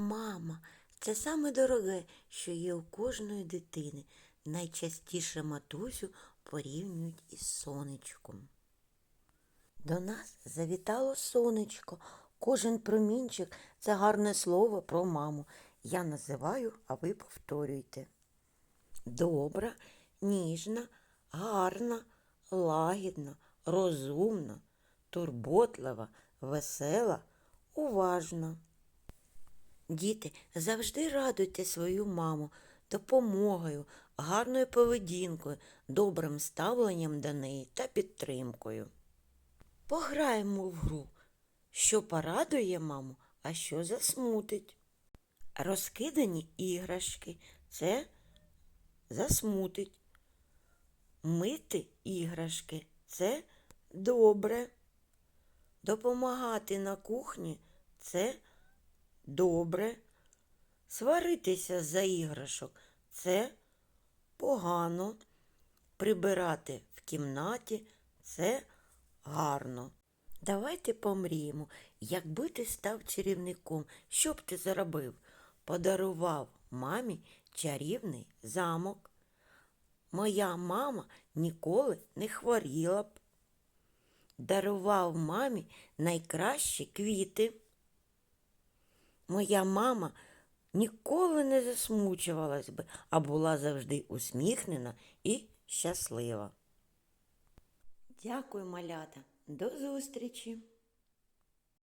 Мама, це саме дороге, що є у кожної дитини. Найчастіше матусю порівнюють із сонечком. До нас завітало сонечко. Кожен промінчик це гарне слово про маму. Я називаю, а ви повторюйте. Добра, ніжна, гарна, лагідна, розумна, турботлива, весела, уважна. Діти, завжди радуйте свою маму допомогою, гарною поведінкою, добрим ставленням до неї та підтримкою. Пограємо в гру, що порадує маму, а що засмутить. Розкидані іграшки це засмутить. Мити іграшки це добре. Допомагати на кухні це добре. Сваритися за іграшок це погано. Прибирати в кімнаті це гарно. Давайте помріємо, якби ти став чарівником, що б ти заробив? Подарував мамі чарівний замок. Моя мама ніколи не хворіла б. Дарував мамі найкращі квіти. Моя мама ніколи не засмучувалась би, а була завжди усміхнена і щаслива. Дякую, малята. До зустрічі!